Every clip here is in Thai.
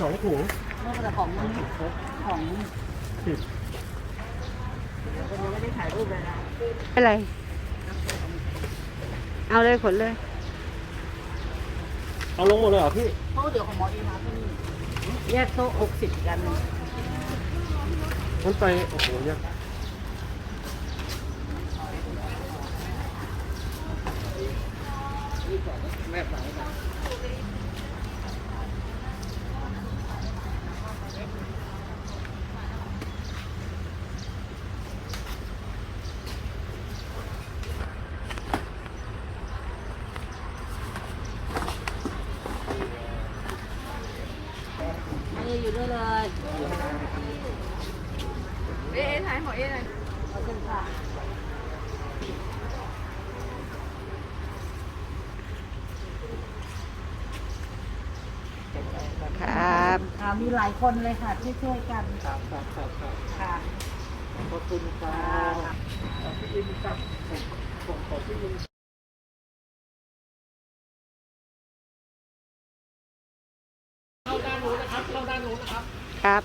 สองถุงเมื่อแต่ของมันของสิบคนยังไม่ได้ถ่ายรูปเลยนะอะไร เอาเลยขนเลย เอาลงหมดเลยเหรอพี่เพราะเดี๋ยวของหมอเอมาที่นี่แยกโต๊ะหกสิบกันมันไปโอ้โหเนี่ยนี่อยู่ ด้วยเลยเอ๊ะถ่ายหมอเอ๊ะหน่อยขอบคุณค่ะครับค่ะมีหลายคนเลยค่ะที่ช่วยกันครับครับครับครับค่ะขอบคุณครับขอบพี่อินครับผมขอบพี่อิน ครับ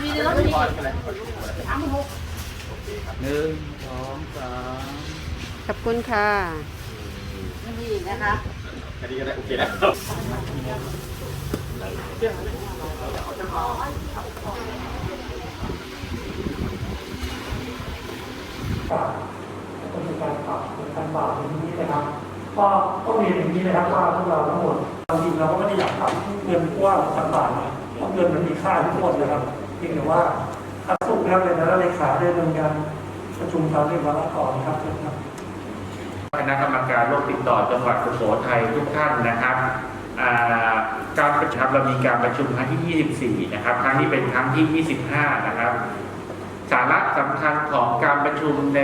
มีในรถมีหนึ่งสองสามขอบคุณค่ะไม่มีอีกนะคะแค่นี้ก็ได้โอเคแล้วก็มีการปรับเป็นการบาปอย่างนี้นะครับ ก็ต้องเรียนอย่างนี้นะครับว่าพวกเราทั้งหมดบางทีเราก็ไม่ได้อยากทำเงินกว้างพันบาทนเพราะเงินมันมีค่าทุกคนนะครับเพียงแต่ว่าถ้าสุกแล้วเลยนะแล้วเลขาได้ดำเนินการประชุมตามเรียบร้อยก่อนครับคณะกรรมการโรคติดต่อจังหวัดสุโขทัยทุกท่านนะครับการประชุมเรามีการประชุมครั้งที่ 24 นะครับ ครั้งนี้เป็นครั้งที่ 25 นะครับ สาระสำคัญของการประชุมใน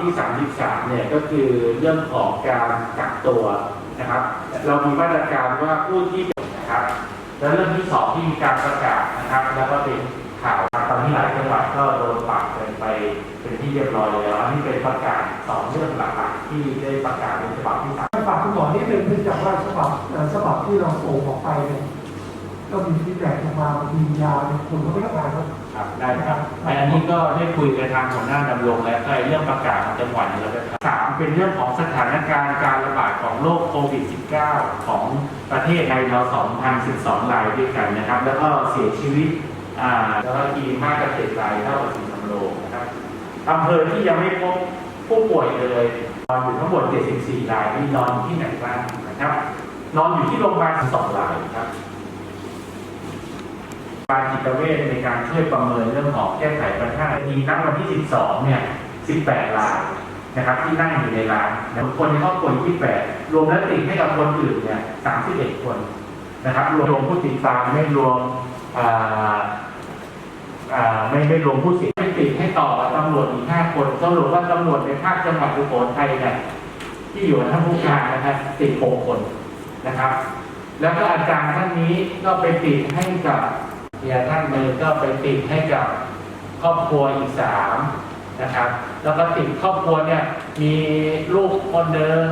ที่ 33 เนี่ยก็คือเรื่องของการกักตัวนะครับ เรามีมาตรการว่าผู้ที่นะครับ แล้วเรื่องที่สองที่มีการประกาศนะครับ แล้วก็เป็นข่าวตอนนี้หลายจังหวัดก็โดนปรับกันไปเป็นที่เรียบร้อยแล้วอันนี้เป็นประกาศสองเรื่องหลักๆที่ได้ประกาศเป็นฉบับที่สามฝากคุณหมอนิดนึงเนื่องจากว่าฉบับฉบับที่เราส่งออกไปเนี่ย ก็มีฟีดแบ็กออกมาบางทียาวคนก็ไม่ต้องอ่านครับ ครับได้ครับอันนี้ก็ได้คุยกับทางหัวหน้าดำรงแล้วก็เรื่องประกาศของจังหวัดนี่เราจะสามเป็นเรื่องของสถานการณ์การระบาดของโรคโควิด -19 ของประเทศไทยเรา 2,012 รายด้วยกันนะครับ แล้วก็เสียชีวิตอ่าแล้วก็ทีมากกว่าเจ็ดรายเท่ากับสีสำโรงนะครับอำเภอที่ยังไม่พบผู้ป่วยเลยนอนอยู่ทั้งหมด74 รายนี่นอนอยู่ที่ไหนบ้างนะครับ นอนอยู่ที่โรงพยาบาล2รายครับ การจิตเวชในการช่วยประเมินเรื่องของแก้ไขปัญหามีนับวันที่ 12 เนี่ย 18รายนะครับที่นั่งอยู่ในร้านนะคนในครอบครัว28 รวมและติดให้กับคนอื่นเนี่ย 31 คนนะครับ รวมผู้ติดตามไม่รวมไม่ไม่รวมผู้เสียไม่ติดให้ต่อตำรวจอีก 5 คนสรุปว่าตำรวจในภาคจังหวัดสุโขทัยเนี่ยที่อยู่ท่านผู้การนะครับติด6คนนะครับ แล้วก็อาจารย์ท่านนี้ก็ไปติดให้กับ เฮียท่านหนึ่งก็ไปติดให้กับครอบครัวอีกสามนะครับ แล้วก็ติดครอบครัวเนี่ยมีลูกคนเดิม